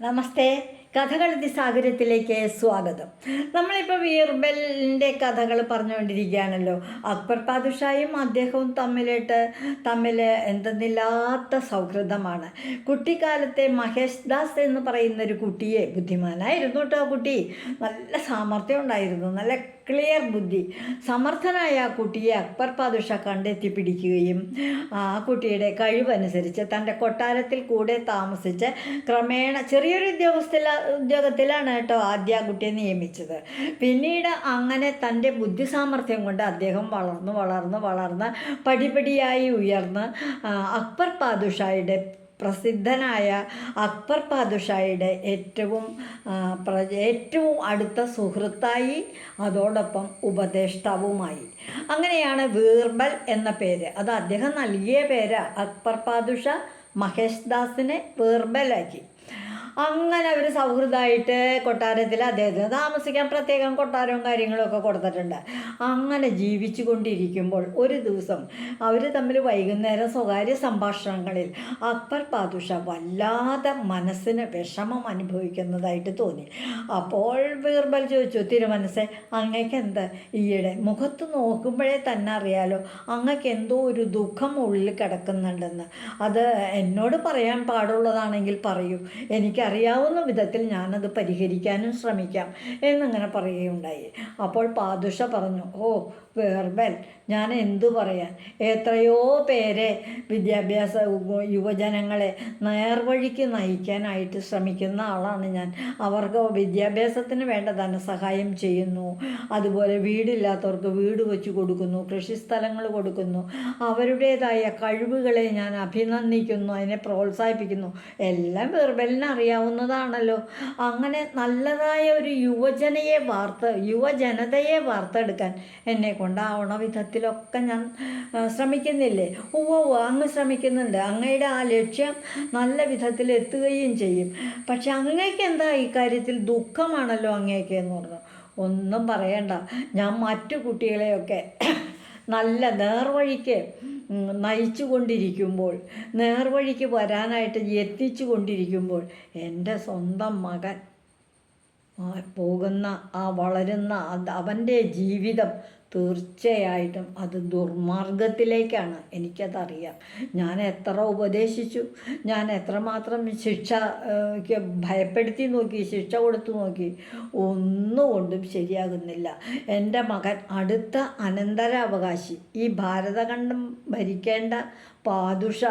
നമസ്തേ. കഥകളി സാഗരത്തിലേക്ക് സ്വാഗതം. നമ്മളിപ്പോൾ വീർബലിന്റെ കഥകൾ പറഞ്ഞുകൊണ്ടിരിക്കുകയാണല്ലോ. അക്ബർ പാദുഷായും അദ്ദേഹവും തമ്മിലിട്ട് തമ്മിൽ എന്തെന്നില്ലാത്ത സൗഹൃദമാണ്. കുട്ടിക്കാലത്തെ മഹേഷ് ദാസ് എന്ന് പറയുന്നൊരു കുട്ടിയെ ബുദ്ധിമാനായിരുന്നു കേട്ടോ കുട്ടി. നല്ല സാമർഥ്യം ഉണ്ടായിരുന്നു. നല്ല ക്ലിയർ ബുദ്ധി. സമർത്ഥനായ ആ കുട്ടിയെ അക്ബർ പാദുഷ കണ്ടെത്തി പിടിക്കുകയും ആ കുട്ടിയുടെ കഴിവനുസരിച്ച് തന്റെ കൊട്ടാരത്തിൽ കൂടെ താമസിച്ച് ക്രമേണ ചെറിയൊരു ഉദ്യോഗസ്ഥല ഉദ്യോഗത്തിലാണ് കേട്ടോ ആദ്യ ആ കുട്ടിയെ നിയമിച്ചത്. പിന്നീട് അങ്ങനെ തന്റെ ബുദ്ധി സാമർഥ്യം കൊണ്ട് അദ്ദേഹം വളർന്നു വളർന്നു വളർന്ന് പടിപടിയായി ഉയർന്ന് അക്ബർ പാദുഷായുടെ പ്രസിദ്ധനായ അക്ബർ പാദുഷായുടെ ഏറ്റവും ഏറ്റവും അടുത്ത സുഹൃത്തായി അതോടൊപ്പം ഉപദേഷ്ടാവുമായി. അങ്ങനെയാണ് വീർബൽ എന്ന പേര്. അത് അദ്ദേഹം നൽകിയ പേര് അക്ബർ പാദുഷ മഹേഷ് ദാസിനെ വീർബലാക്കി. അങ്ങനെ അവർ സൗഹൃദമായിട്ട് കൊട്ടാരത്തിൽ അദ്ദേഹത്തിന് താമസിക്കാൻ പ്രത്യേകം കൊട്ടാരവും കാര്യങ്ങളൊക്കെ കൊടുത്തിട്ടുണ്ട്. അങ്ങനെ ജീവിച്ചു കൊണ്ടിരിക്കുമ്പോൾ ഒരു ദിവസം അവർ തമ്മിൽ വൈകുന്നേരം സ്വകാര്യ സംഭാഷണങ്ങളിൽ അക്ബർ പാദുഷ വല്ലാതെ മനസ്സിന് വിഷമം അനുഭവിക്കുന്നതായിട്ട് തോന്നി. അപ്പോൾ ബീർബൽ ചോദിച്ചു തിരുമനസ്സെ അങ്ങക്ക് എന്ത് ഈയിടെ മുഖത്ത് നോക്കുമ്പോഴേ തന്നെ അറിയാലോ അങ്ങക്ക് എന്തോ ഒരു ദുഃഖം ഉള്ളിൽ കിടക്കുന്നുണ്ടെന്ന്. അത് എന്നോട് പറയാൻ പാടുള്ളതാണെങ്കിൽ പറയൂ. എനിക്കറിയാവുന്ന വിധത്തിൽ ഞാനത് പരിഹരിക്കാനും ശ്രമിക്കാം എന്നിങ്ങനെ പറയുകയുണ്ടായി. അപ്പോൾ പാദുഷ പറഞ്ഞു ഓ വേർബൽ ഞാൻ എന്തു പറയാൻ? എത്രയോ പേരെ വിദ്യാഭ്യാസ യുവജനങ്ങളെ നേർവഴിക്ക് നയിക്കാനായിട്ട് ശ്രമിക്കുന്ന ആളാണ് ഞാൻ. അവർക്ക് വിദ്യാഭ്യാസത്തിന് വേണ്ട ധനസഹായം ചെയ്യുന്നു. അതുപോലെ വീടില്ലാത്തവർക്ക് വീട് വെച്ച് കൊടുക്കുന്നു കൃഷിസ്ഥലങ്ങൾ കൊടുക്കുന്നു. അവരുടേതായ കഴിവുകളെ ഞാൻ അഭിനന്ദിക്കുന്നു അതിനെ പ്രോത്സാഹിപ്പിക്കുന്നു. എല്ലാം വെർബലിന് അറിയാവുന്നതാണല്ലോ. അങ്ങനെ നല്ലതായ ഒരു യുവജനയെ വാർത്ത യുവജനതയെ വാർത്തെടുക്കാൻ എന്നെ കൊണ്ടാവണ വിധത്തിലൊക്കെ ഞാൻ ശ്രമിക്കുന്നില്ലേ? ഉവ്വ അങ്ങ് ശ്രമിക്കുന്നുണ്ട്. അങ്ങയുടെ ആ ലക്ഷ്യം നല്ല വിധത്തിൽ എത്തുകയും ചെയ്യും. പക്ഷെ അങ്ങേക്ക് എന്താ ഇക്കാര്യത്തിൽ ദുഃഖമാണല്ലോ അങ്ങേക്ക് എന്ന് പറഞ്ഞു. ഒന്നും പറയണ്ട. ഞാൻ മറ്റു കുട്ടികളെയൊക്കെ നല്ല നേർവഴിക്ക് നയിച്ചു കൊണ്ടിരിക്കുമ്പോൾ നേർവഴിക്ക് വരാനായിട്ട് എത്തിച്ചു കൊണ്ടിരിക്കുമ്പോൾ എന്റെ സ്വന്തം മകൻ പോകുന്ന ആ വളരുന്ന അവന്റെ ജീവിതം തീർച്ചയായിട്ടും അത് ദുർമാർഗത്തിലേക്കാണ്. എനിക്കതറിയാം. ഞാൻ എത്ര ഉപദേശിച്ചു. ഞാൻ എത്രമാത്രം ശിക്ഷ ഭയപ്പെടുത്തി നോക്കി ശിക്ഷ കൊടുത്തു നോക്കി ഒന്നുകൊണ്ടും ശരിയാകുന്നില്ല. എന്റെ മകൻ അടുത്ത അനന്തരാവകാശി ഈ ഭാരതഖണ്ഡം ഭരിക്കേണ്ട പാതുഷ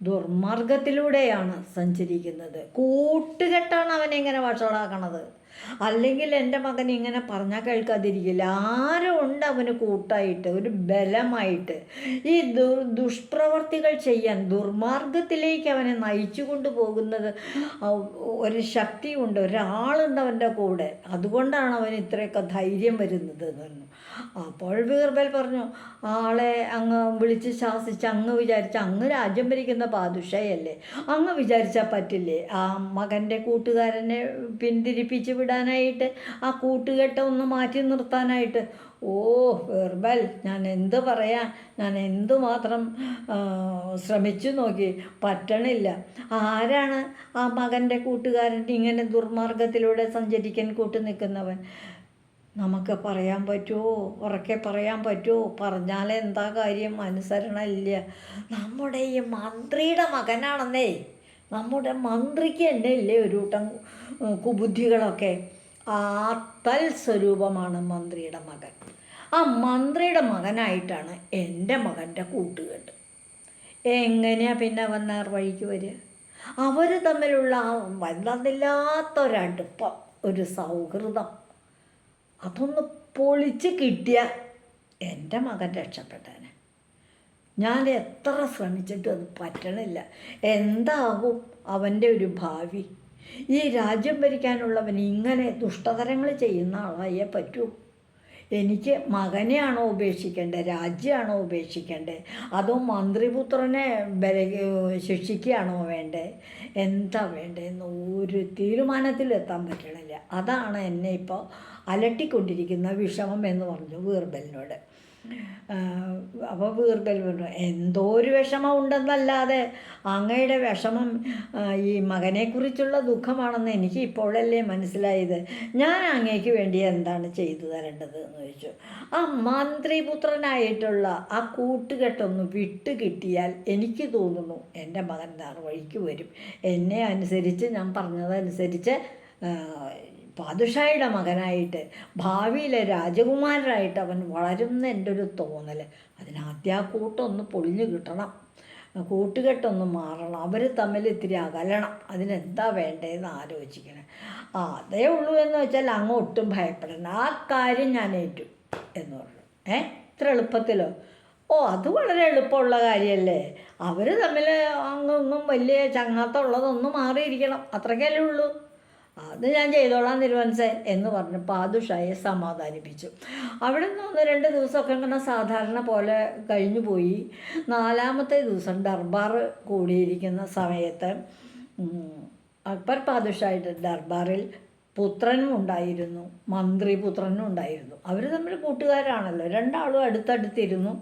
ദുർമാർഗത്തിലൂടെയാണ് സഞ്ചരിക്കുന്നത്. കൂട്ടുകെട്ടാണ് അവനെ ഇങ്ങനെ വഷളാക്കണത്? അല്ലെങ്കിൽ എന്റെ മകൻ ഇങ്ങനെ പറഞ്ഞാൽ കേൾക്കാതിരിക്കില്ല. ആരും ഉണ്ട് അവന് കൂട്ടായിട്ട് ഒരു ബലമായിട്ട്. ഈ ദുർ ദുഷ്പ്രവർത്തികൾ ചെയ്യാൻ ദുർമാർഗത്തിലേക്ക് അവനെ നയിച്ചു കൊണ്ടുപോകുന്നത് ഒരു ശക്തിയുണ്ട്. ഒരാളുണ്ട് അവന്റെ കൂടെ. അതുകൊണ്ടാണ് അവൻ ഇത്രയൊക്കെ ധൈര്യം വരുന്നത് പറഞ്ഞു. അപ്പോൾ ബീർബൽ പറഞ്ഞു ആളെ അങ്ങ് വിളിച്ച് ശാസിച്ച് അങ്ങ് വിചാരിച്ച അങ്ങ് രാജ്യം ഭരിക്കുന്ന പാതുഷയല്ലേ അങ്ങ് വിചാരിച്ചാൽ പറ്റില്ലേ? ആ മകന്റെ കൂട്ടുകാരനെ പിന്തിരിപ്പിച്ച് വിടാനായിട്ട് ആ കൂട്ടുകെട്ട ഒന്ന് മാറ്റി നിർത്താനായിട്ട്. ഓ ബീർബൽ ഞാൻ എന്ത് പറയാൻ ഞാൻ എന്തുമാത്രം മാത്രം ശ്രമിച്ചു നോക്കി. പറ്റണില്ല. ആരാണ് ആ മകന്റെ കൂട്ടുകാരൻ? ഇങ്ങനെ ദുർമാർഗത്തിലൂടെ സഞ്ചരിക്കാൻ കൂട്ടു നിൽക്കുന്നവൻ. നമുക്ക് പറയാൻ പറ്റുമോ ഉറക്കെ പറയാൻ പറ്റുമോ പറഞ്ഞാലെന്താ കാര്യം? അനുസരണ ഇല്ല. നമ്മുടെ ഈ മന്ത്രിയുടെ മകനാണെന്നേ. നമ്മുടെ മന്ത്രിക്ക് തന്നെ ഇല്ലേ ഒരു കൂട്ടം കുബുദ്ധികളൊക്കെ. ആ തൽ സ്വരൂപമാണ് മന്ത്രിയുടെ മകൻ. ആ മന്ത്രിയുടെ മകനായിട്ടാണ് എന്റെ മകന്റെ കൂട്ടുകെട്ട്. എങ്ങനെയാ പിന്നെ അവൻ നേർവഴിക്ക് വരിക? അവർ തമ്മിലുള്ള ആ വല്ലതില്ലാത്തൊരടുപ്പം ഒരു സൗഹൃദം അതൊന്ന് പൊളിച്ച് കിട്ടിയ എന്റെ മകൻ രക്ഷപ്പെട്ടേനെ. ഞാൻ എത്ര ശ്രമിച്ചിട്ടും അത് പറ്റണില്ല. എന്താകും അവന്റെ ഒരു ഭാവി? ഈ രാജ്യം ഭരിക്കാനുള്ളവൻ ഇങ്ങനെ ദുഷ്ടതരങ്ങൾ ചെയ്യുന്ന ആളായേ പറ്റൂ. എനിക്ക് മകനെയാണോ ഉപേക്ഷിക്കേണ്ടത് രാജ്യമാണോ ഉപേക്ഷിക്കേണ്ടത് അതോ മന്ത്രിപുത്രനെ ബല ശിക്ഷിക്കുകയാണോ വേണ്ടേ? എന്താ വേണ്ടതെന്ന് ഒരു തീരുമാനത്തിലെത്താൻ പറ്റണില്ല. അതാണ് എന്നെ ഇപ്പോൾ അലട്ടിക്കൊണ്ടിരിക്കുന്ന വിഷമം എന്ന് പറഞ്ഞു വീർബലിനോട്. അപ്പോൾ വീർബൽ പറഞ്ഞു എന്തോ ഒരു വിഷമം ഉണ്ടെന്നല്ലാതെ അങ്ങയുടെ വിഷമം ഈ മകനെക്കുറിച്ചുള്ള ദുഃഖമാണെന്ന് എനിക്ക് ഇപ്പോഴല്ലേ മനസ്സിലായത്. ഞാൻ അങ്ങേക്ക് വേണ്ടി എന്താണ് ചെയ്തു തരേണ്ടത് എന്ന് ചോദിച്ചു. ആ മന്ത്രിപുത്രനായിട്ടുള്ള ആ കൂട്ടുകെട്ടൊന്ന് വിട്ട് കിട്ടിയാൽ എനിക്ക് തോന്നുന്നു എന്റെ മകൻ നാളെ വഴിക്ക് വരും. എന്നെ അനുസരിച്ച് ഞാൻ പറഞ്ഞതനുസരിച്ച് പാതുഷായുടെ മകനായിട്ട് ഭാവിയിലെ രാജകുമാരനായിട്ട് അവൻ വളരുന്ന എന്റെ ഒരു തോന്നൽ അതിനാദ്യ കൂട്ടൊന്ന് പൊളിഞ്ഞു കിട്ടണം. കൂട്ടുകെട്ടൊന്ന് മാറണം. അവർ തമ്മിൽ ഇത്തിരി അകലണം. അതിനെന്താ വേണ്ടതെന്ന് ആലോചിക്കണം. ആ അതേ ഉള്ളൂ എന്ന് വെച്ചാൽ അങ്ങ് ഒട്ടും ഭയപ്പെടണം ആ കാര്യം ഞാൻ ഏറ്റു എന്ന് പറഞ്ഞു. ഏ? ഇത്ര എളുപ്പത്തിലോ? ഓ അത് വളരെ എളുപ്പമുള്ള കാര്യമല്ലേ അവർ തമ്മിൽ അങ്ങും വലിയ ചങ്ങാത്തമുള്ളതൊന്നും മാറിയിരിക്കണം. അത്രയ്ക്കല്ലേ ഉള്ളൂ. അത് ഞാൻ ചെയ്തോളാം തിരുവനസേ എന്ന് പറഞ്ഞ് പാതുഷായെ സമാധാനിപ്പിച്ചു. അവിടെ നിന്ന് ഒന്ന് രണ്ട് ദിവസമൊക്കെ ഇങ്ങനെ സാധാരണ പോലെ കഴിഞ്ഞു പോയി. നാലാമത്തെ ദിവസം ദർബാർ കൂടിയിരിക്കുന്ന സമയത്ത് അക്ബർ പാതുഷായുടെ ദർബാറിൽ പുത്രനും ഉണ്ടായിരുന്നു മന്ത്രി പുത്രനും ഉണ്ടായിരുന്നു. അവർ തമ്മിൽ കൂട്ടുകാരാണല്ലോ. രണ്ടാളും അടുത്തടുത്തിരുന്നു.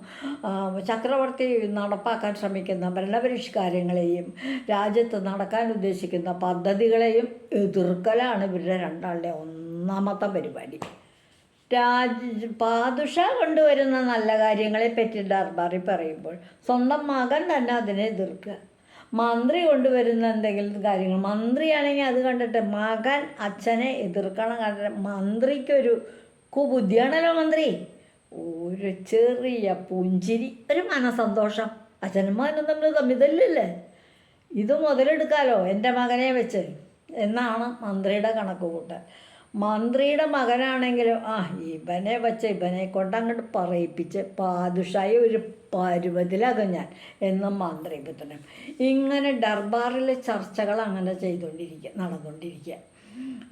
ചക്രവർത്തി നടപ്പാക്കാൻ ശ്രമിക്കുന്ന ഭരണപരിഷ്കാരങ്ങളെയും രാജ്യത്ത് നടക്കാൻ ഉദ്ദേശിക്കുന്ന പദ്ധതികളെയും എതിർക്കലാണ് ഇവരുടെ രണ്ടാളുടെ ഒന്നാമത്തെ പരിപാടി. രാജ പാതുഷ കൊണ്ടുവരുന്ന നല്ല കാര്യങ്ങളെ പറ്റി ദർബാറിൽ പറയുമ്പോൾ സ്വന്തം മകൻ തന്നെ അതിനെ എതിർക്കുക. മന്ത്രി കൊണ്ടുവരുന്ന എന്തെങ്കിലും കാര്യങ്ങൾ. മന്ത്രിയാണെങ്കിൽ അത് കണ്ടിട്ട് മകൻ അച്ഛനെ എതിർക്കണം കണ്ടിട്ട് മന്ത്രിക്കൊരു കുബുദ്ധിയാണല്ലോ മന്ത്രി. ഒരു ചെറിയ പുഞ്ചിരി ഒരു മനസന്തോഷം അച്ഛനും മകനും തമ്മിൽ തമ്മിതല്ലേ ഇത് മുതലെടുക്കാലോ എന്റെ മകനെ വെച്ച്. എന്നാണ് മന്ത്രിയുടെ കണക്ക് കൂട്ടൽ മന്ത്രിയുടെ മകനാണെങ്കിലും ആ ഇവനെ വെച്ച ഇവനെ കൊണ്ട് അങ്ങോട്ട് പറയിപ്പിച്ച് പാതുഷായി ഒരു പരുവത്തിലാകും ഞാൻ എന്ന് മന്ത്രി പുത്രനും ഇങ്ങനെ ദർബാറിലെ ചർച്ചകൾ അങ്ങനെ ചെയ്തുകൊണ്ടിരിക്കുക നടന്നുകൊണ്ടിരിക്കുക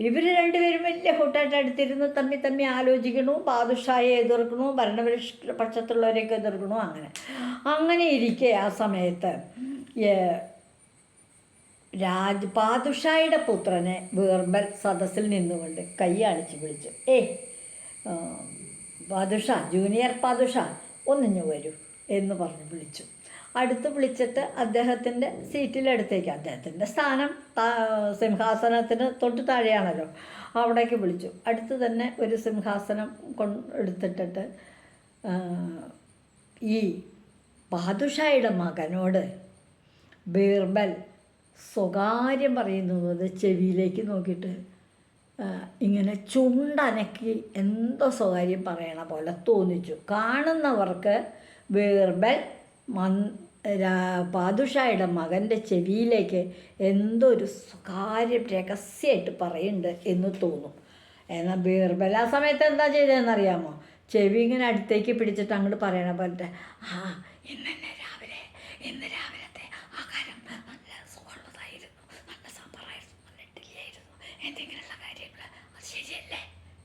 ഇവർ രണ്ടുപേരും വലിയ കൂട്ടായിട്ട് അടുത്തിരുന്ന് തമ്മി തമ്മി ആലോചിക്കണു പാതുഷായെ എതിർക്കണു ഭരണപരിഷ് പക്ഷത്തുള്ളവരെയൊക്കെ എതിർക്കണു അങ്ങനെ. അങ്ങനെ ഇരിക്കെ ആ സമയത്ത് രാജ് പാതുഷായുടെ പുത്രനെ വീർബൽ സദസ്സിൽ നിന്നുകൊണ്ട് കൈ അടിച്ചു വിളിച്ചു ഏ പാതുഷ ജൂനിയർ പാതുഷ ഒന്നിഞ്ഞു വരൂ എന്ന് പറഞ്ഞ് വിളിച്ചു. അടുത്ത് വിളിച്ചിട്ട് അദ്ദേഹത്തിന്റെ സീറ്റിലടുത്തേക്ക് അദ്ദേഹത്തിന്റെ സ്ഥാനം സിംഹാസനത്തിന് തൊട്ട് താഴെയാണല്ലോ അവിടേക്ക് വിളിച്ചു. അടുത്ത് തന്നെ ഒരു സിംഹാസനം കൊ എടുത്തിട്ടിട്ട് ഈ പാതുഷായുടെ മകനോട് ബീർബൽ സ്വകാര്യം പറയുന്നത് ചെവിയിലേക്ക് നോക്കിയിട്ട് ഇങ്ങനെ ചുണ്ടനക്കി എന്തോ സ്വകാര്യം പറയണ പോലെ തോന്നിച്ചു. കാണുന്നവർക്ക് ബീർബൽ മന് പാതുഷായുടെ മകന്റെ ചെവിയിലേക്ക് എന്തോ ഒരു സ്വകാര്യം രഹസ്യമായിട്ട് പറയുന്നുണ്ട് എന്ന് തോന്നും. എന്നാൽ ബീർബൽ ആ സമയത്ത് എന്താ ചെയ്തതെന്നറിയാമോ? ചെവി ഇങ്ങനെ അടുത്തേക്ക് പിടിച്ചിട്ട് അങ്ങോട്ട് പറയണ പോലെ ആ ഇന്നെ രാവിലെ ഇന്ന് രാവിലത്തെ ആഹാരം നല്ല സുഖമുള്ളതായിരുന്നു നല്ല സാമ്പാറായിരുന്നു നല്ല ഇഡ്ഡലിയായിരുന്നു എന്തെങ്കിലുമുള്ള കാര്യങ്ങൾ അത് ശരിയല്ലേ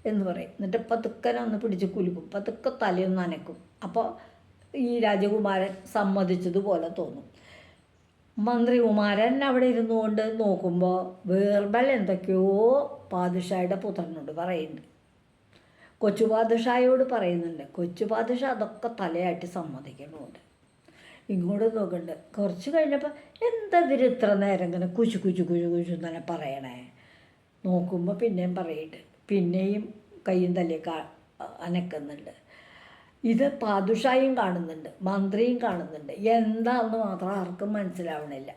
എന്ന് പറയും. എന്നിട്ട് പതുക്കനെ ഒന്ന് പിടിച്ച് കുലുക്കും. പതുക്കെ തലയൊന്ന് അനക്കും. അപ്പോൾ ഈ രാജകുമാരൻ സമ്മതിച്ചതുപോലെ തോന്നും. മന്ത്രി കുമാരൻ അവിടെ ഇരുന്നു കൊണ്ട് നോക്കുമ്പോൾ വേർബൽ എന്തൊക്കെയോ പാതുഷായുടെ പുത്രനോട് പറയുന്നുണ്ട് കൊച്ചു പാതുഷായോട് പറയുന്നുണ്ട്. കൊച്ചു പാതുഷ അതൊക്കെ തലയാട്ടി സമ്മതിക്കണമുണ്ട് ഇങ്ങോട്ട് നോക്കണ്ട്. കുറച്ച് കഴിഞ്ഞപ്പോൾ എന്താ ഇവർ ഇത്ര നേരം ഇങ്ങനെ കുശു കുശു കുശു കുശു തന്നെ പറയണേ? നോക്കുമ്പോൾ പിന്നെയും പറയിട്ട് പിന്നെയും കയ്യും തലയൊക്കെ അനക്കുന്നുണ്ട്. ഇത് പാതുഷായും കാണുന്നുണ്ട് മന്ത്രിയും കാണുന്നുണ്ട്. എന്താണെന്ന് മാത്രം ആർക്കും മനസ്സിലാവണില്ല.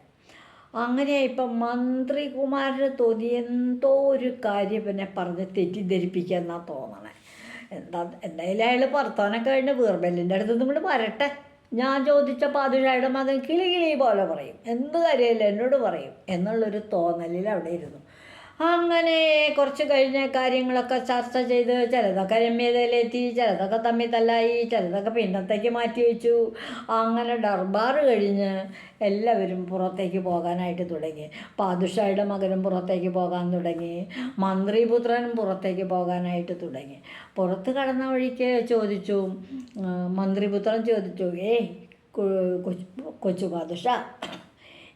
അങ്ങനെ ഇപ്പം മന്ത്രി കുമാരന് തോന്നി എന്തോ ഒരു കാര്യം പിന്നെ പറഞ്ഞ് തെറ്റിദ്ധരിപ്പിക്കുക എന്നാ തോന്നണേ. എന്താ എന്തായാലും അയാൾ പുറത്തോനൊക്കെ കഴിഞ്ഞ് വീർബലിന്റെ അടുത്ത് നിങ്ങൾ വരട്ടെ. ഞാൻ ചോദിച്ച പാതുഷായുടെ മതം കിളി കിളി പോലെ പറയും. എന്ത് കാര്യമില്ല എന്നോട് പറയും. എന്നുള്ളൊരു തോന്നലിൽ അവിടെ ഇരുന്നു. അങ്ങനെ കുറച്ച് കഴിഞ്ഞ കാര്യങ്ങളൊക്കെ ചർച്ച ചെയ്ത് ചിലതൊക്കെ രമ്യതയിലെത്തി ചിലതൊക്കെ തമ്മിൽ തല്ലായി ചിലതൊക്കെ പിന്നത്തേക്ക് മാറ്റി വെച്ചു. അങ്ങനെ ഡർബാർ കഴിഞ്ഞ് എല്ലാവരും പുറത്തേക്ക് പോകാനായിട്ട് തുടങ്ങി. പാദുഷായുടെ മകനും പുറത്തേക്ക് പോകാൻ തുടങ്ങി. മന്ത്രിപുത്രനും പുറത്തേക്ക് പോകാനായിട്ട് തുടങ്ങി. പുറത്ത് കടന്ന വഴിക്ക് ചോദിച്ചു. മന്ത്രിപുത്രൻ ചോദിച്ചു ഏയ് കൊച്ചു പാതുഷ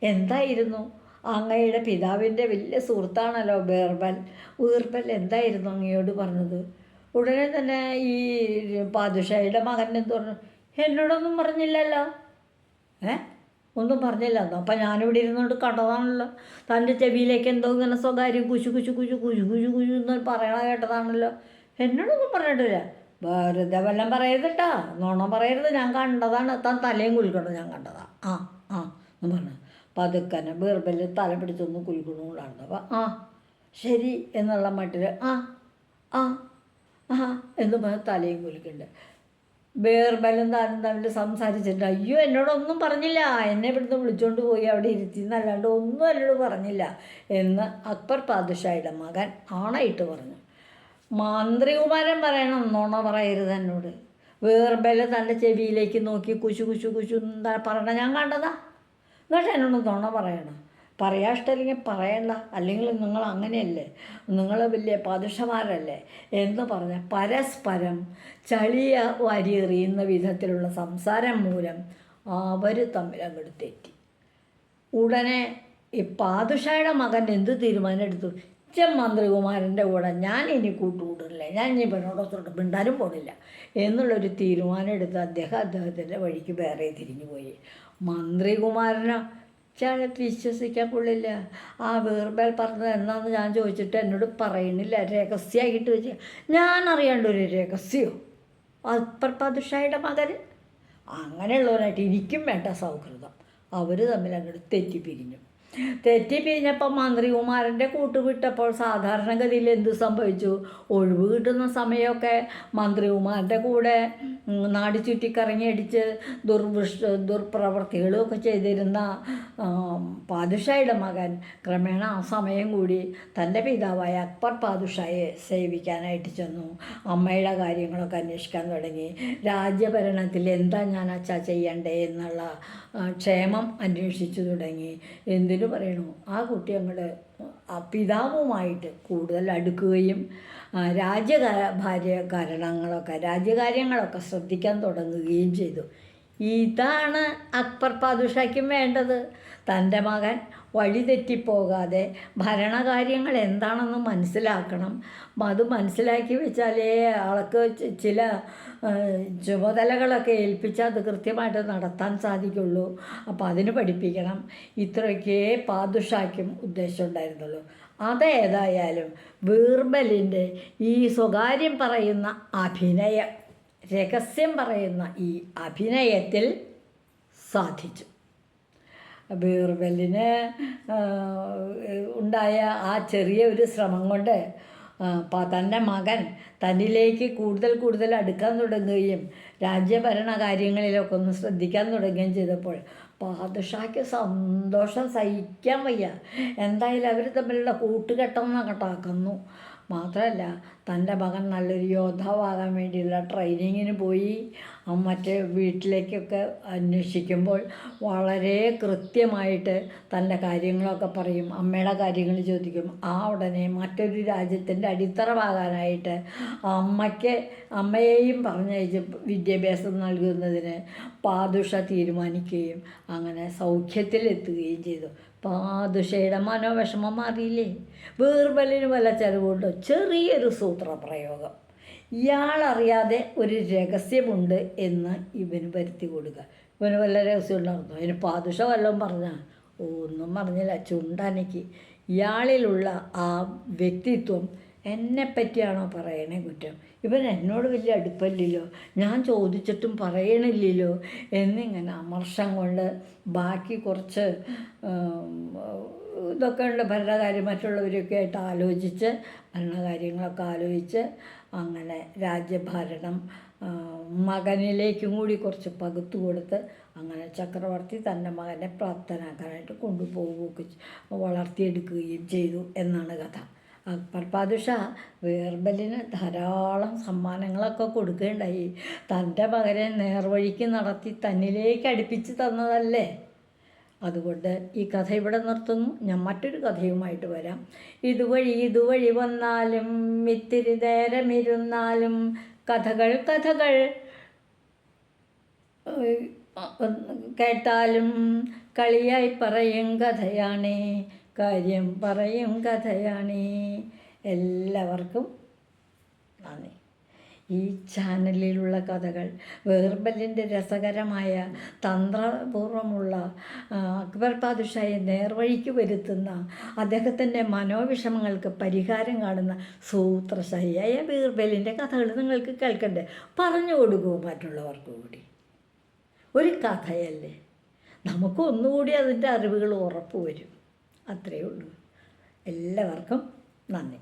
എന്തായിരുന്നു? അങ്ങയുടെ പിതാവിന്റെ വലിയ സുഹൃത്താണല്ലോ ബീർബൽ. ബീർബൽ എന്തായിരുന്നു അങ്ങയോട് പറഞ്ഞത്? ഉടനെ തന്നെ ഈ പാതുഷയുടെ മകൻ എന്ത് പറഞ്ഞു? എന്നോടൊന്നും പറഞ്ഞില്ലല്ലോ. ഏ? ഒന്നും പറഞ്ഞില്ലെന്നോ അപ്പം ഞാനിവിടെ ഇരുന്നുകൊണ്ട് കണ്ടതാണല്ലോ. തന്റെ ചെവിയിലേക്ക് എന്തോ ഇങ്ങനെ സ്വകാര്യം കുശു കുശു കുശു കുശു കുശു കുശു എന്ന് പറയണ കേട്ടതാണല്ലോ. എന്നോടൊന്നും പറഞ്ഞിട്ടില്ല. വെറുതെ വല്ലതും പറയരുത് കേട്ടാ നോണം പറയരുത്. ഞാൻ കണ്ടതാണ്. താൻ തലയും കുലുക്കണം. ഞാൻ കണ്ടതാണ് ആ ആ എന്ന് പറഞ്ഞു. പതുക്കനെ ബീർബൽ തല പിടിച്ചൊന്ന് കുലുക്കണുകൊണ്ടാണ് അപ്പം ആ. ശരി എന്നുള്ള മട്ടിൽ ആ. ആ. ആ. എന്ന് പറഞ്ഞ് തലയും കുലുക്കുന്നുണ്ട് ബേർബലും താനും തമ്മിൽ സംസാരിച്ചിട്ട് അയ്യോ എന്നോടൊന്നും പറഞ്ഞില്ല. എന്നെ ഇവിടുന്ന് വിളിച്ചുകൊണ്ട് പോയി അവിടെ ഇരുത്തി എന്നല്ലാണ്ട് ഒന്നും എന്നോട് പറഞ്ഞില്ല എന്ന് അക്ബർ പാദുഷായുടെ മകൻ ആണായിട്ട് പറഞ്ഞു. മാന്ത്രികുമാരൻ പറയണം നോണ പറയരുത് എന്നോട്. വേർബൽ തന്റെ ചെവിയിലേക്ക് നോക്കി കുശു കുശു കുശു എന്താ പറയണ ഞാൻ കണ്ടതാ. എന്നിട്ട് എന്നോട് നുണ പറയണം. പറയാ ഇഷ്ടമല്ലെങ്കിൽ പറയണ്ട. അല്ലെങ്കിൽ നിങ്ങൾ അങ്ങനെയല്ലേ? നിങ്ങൾ വലിയ പതുഷമാരല്ലേ എന്ന് പറഞ്ഞ് പരസ്പരം ചളിയ വാരിയെറിയുന്ന വിധത്തിലുള്ള സംസാരം മൂലം അവർ തമ്മിൽ അങ്ങോട്ട് തെറ്റി. ഉടനെ ഈ പാദുഷയുടെ മകൻ എന്ത് തീരുമാനം എടുത്തു? ചെം മന്ത്രികുമാരന്റെ കൂടെ ഞാൻ ഇനി കൂട്ടുകൂടില്ല ഞാൻ ഇനി പെണ്ണോടത്തോട്ട് മിണ്ടാനും പോണില്ല. എന്നുള്ളൊരു തീരുമാനം എടുത്ത് അദ്ദേഹം അദ്ദേഹത്തിന്റെ വഴിക്ക് വേറെ തിരിഞ്ഞു പോയി. മന്ത്രികുമാരനോ ചാഴ വിശ്വസിക്കാൻ കൊള്ളില്ല. ആ വേർബൽ പറഞ്ഞത് എന്നാന്ന് ഞാൻ ചോദിച്ചിട്ട് എന്നോട് പറയണില്ല രഹസ്യമായിട്ട് വെച്ച് ഞാൻ അറിയാണ്ട് ഒരു രഹസ്യമോ അക്ബർ പാദുഷായുടെ മകൻ അങ്ങനെയുള്ളവരായിട്ട് എനിക്കും വേണ്ട സൗഹൃദം. അവർ തമ്മിൽ അങ്ങോട്ട് തെറ്റിപ്പിരിഞ്ഞു. തെറ്റിപ്പിരിഞ്ഞപ്പോൾ മന്ത്രികുമാരന്റെ കൂട്ടുവിട്ടപ്പോൾ സാധാരണഗതിയിൽ എന്ത് സംഭവിച്ചു? ഒഴിവ് കിട്ടുന്ന സമയമൊക്കെ മന്ത്രികുമാരന്റെ കൂടെ നാട് ചുറ്റിക്കറങ്ങി അടിച്ച് ദുർവിഷ ദുർപ്രവർത്തികളും ഒക്കെ ചെയ്തിരുന്ന പാതുഷായുടെ മകൻ. ക്രമേണ ആ സമയം കൂടി തന്റെ പിതാവായ അക്ബർ പാതുഷായെ സേവിക്കാനായിട്ട് ചെന്നു. അമ്മയുടെ കാര്യങ്ങളൊക്കെ അന്വേഷിക്കാൻ തുടങ്ങി. രാജ്യഭരണത്തിൽ എന്താ ഞാൻ അച്ഛാ ചെയ്യണ്ടേ എന്നുള്ള ക്ഷേമം അന്വേഷിച്ചു തുടങ്ങി. എന്തിനു പറയണു. ആ കുട്ടി അങ്ങോട്ട് പിതാവുമായിട്ട് കൂടുതൽ അടുക്കുകയും ആ, രാജ്യകാര ഭാര്യ കാരണങ്ങളൊക്കെ രാജ്യകാര്യങ്ങളൊക്കെ ശ്രദ്ധിക്കാൻ തുടങ്ങുകയും ചെയ്തു. ഇതാണ് അക്ബർ പാദുഷയ്ക്കും വേണ്ടത്. തന്റെ മകൻ വഴി തെറ്റിപ്പോകാതെ ഭരണകാര്യങ്ങൾ എന്താണെന്ന് മനസ്സിലാക്കണം. അത് മനസ്സിലാക്കി വെച്ചാലേ ആൾക്ക് ചില ചുമതലകളൊക്കെ ഏൽപ്പിച്ചാൽ അത് കൃത്യമായിട്ട് നടത്താൻ സാധിക്കുള്ളൂ. അപ്പോൾ അതിന് പഠിപ്പിക്കണം. ഇത്രയൊക്കെ പാദുഷാക്കും ഉദ്ദേശം ഉണ്ടായിരുന്നുള്ളൂ. അതേതായാലും ബീർബലിന്റെ ഈ സ്വകാര്യം പറയുന്ന അഭിനയം രഹസ്യം പറയുന്ന ഈ അഭിനയത്തിൽ സാധിച്ചു. ബീർബലിന് ഉണ്ടായ ആ ചെറിയ ഒരു ശ്രമം കൊണ്ട് തന്റെ മകൻ തന്നിലേക്ക് കൂടുതൽ കൂടുതൽ അടുക്കാൻ തുടങ്ങുകയും രാജ്യഭരണ കാര്യങ്ങളിലൊക്കെ ഒന്ന് ശ്രദ്ധിക്കാൻ തുടങ്ങുകയും ചെയ്തപ്പോൾ പാതുഷാക്ക് സന്തോഷം സഹിക്കാൻ വയ്യ. എന്തായാലും അവർ തമ്മിലുള്ള കൂട്ടുകെട്ടം കട്ടാക്കുന്നു മാത്രമല്ല തന്റെ മകൻ നല്ലൊരു യോദ്ധാവാകാൻ വേണ്ടിയുള്ള ട്രെയിനിങ്ങിന് പോയി. മറ്റേ വീട്ടിലേക്കൊക്കെ അന്വേഷിക്കുമ്പോൾ വളരെ കൃത്യമായിട്ട് തന്റെ കാര്യങ്ങളൊക്കെ പറയും. അമ്മയുടെ കാര്യങ്ങൾ ചോദിക്കും. ആ ഉടനെ മറ്റൊരു രാജ്യത്തിന്റെ അടിത്തറവാകാനായിട്ട് അമ്മയ്ക്ക് അമ്മയെയും പറഞ്ഞയച്ച് വിദ്യാഭ്യാസം നൽകുന്നതിന് പാദുഷ തീരുമാനിക്കുകയും അങ്ങനെ സൗഖ്യത്തിലെത്തുകയും ചെയ്തു. പാദുഷയുടെ മനോവിഷമം മാറിയില്ലേ? വേർബലിന് വല്ല ചെലവുണ്ടോ? ചെറിയൊരു സൂത്രപ്രയോഗം. ഇയാളറിയാതെ ഒരു രഹസ്യമുണ്ട് എന്ന് ഇവന് വരുത്തി കൊടുക്കുക ഇവന് വല്ല രഹസ്യം ഉണ്ടായിരുന്നു അതിന് പാദുഷ വല്ലതും പറഞ്ഞാൽ ഒന്നും പറഞ്ഞില്ല. ചുണ്ടനയ്ക്ക് ഇയാളിലുള്ള ആ വ്യക്തിത്വം എന്നെ പറ്റിയാണോ പറയണേ കുറ്റം? ഇവൻ എന്നോട് വലിയ അടുപ്പമില്ലല്ലോ ഞാൻ ചോദിച്ചിട്ടും പറയണില്ലല്ലോ. എന്നിങ്ങനെ അമർഷം കൊണ്ട് ബാക്കി കുറച്ച് ഇതൊക്കെ ഉണ്ട് ഭരണകാര്യം മറ്റുള്ളവരൊക്കെ ആയിട്ട് ആലോചിച്ച് ഭരണകാര്യങ്ങളൊക്കെ ആലോചിച്ച് അങ്ങനെ രാജ്യഭരണം മകനിലേക്കും കൂടി കുറച്ച് പകുത്തു കൊടുത്ത് അങ്ങനെ ചക്രവർത്തി തന്റെ മകനെ പ്രാപ്തനാക്കാനായിട്ട് കൊണ്ടുപോവുകയൊക്കെ വളർത്തിയെടുക്കുകയും ചെയ്തു എന്നാണ് കഥ. അക്ബർ പാദുഷ വേർബലിന് ധാരാളം സമ്മാനങ്ങളൊക്കെ കൊടുക്കുകയുണ്ടായി. തന്റെ പകരം നേർവഴിക്ക് നടത്തി തന്നിലേക്ക് അടുപ്പിച്ച് തന്നതല്ലേ? അതുകൊണ്ട് ഈ കഥ ഇവിടെ നിർത്തുന്നു. ഞാൻ മറ്റൊരു കഥയുമായിട്ട് വരാം. ഇതുവഴി ഇതുവഴി വന്നാലും ഇത്തിരി നേരമിരുന്നാലും കഥകൾ കഥകൾ. കേട്ടാലും കളിയായി പറയും കഥയാണേ. കാര്യം പറയും കഥയാണേ. എല്ലാവർക്കും നന്ദി. ഈ ചാനലിലുള്ള കഥകൾ വേർബലിന്റെ രസകരമായ തന്ത്രപൂർവമുള്ള അക്ബർ പാദുഷായെ നേർവഴിക്ക് വരുത്തുന്ന അദ്ദേഹത്തിന്റെ മനോവിഷമങ്ങൾക്ക് പരിഹാരം കാണുന്ന സൂത്രശാലിയായ ബീർബലിന്റെ കഥകൾ നിങ്ങൾക്ക് കേൾക്കണ്ടേ? പറഞ്ഞു കൊടുക്കൂ മറ്റുള്ളവർക്ക് കൂടി. ഒരു കഥയല്ലേ? നമുക്ക് ഒന്നുകൂടി അതിന്റെ അറിവുകൾ ഉറപ്പ് വരും. അത്രയേ ഉള്ളൂ. എല്ലാവർക്കും നന്ദി.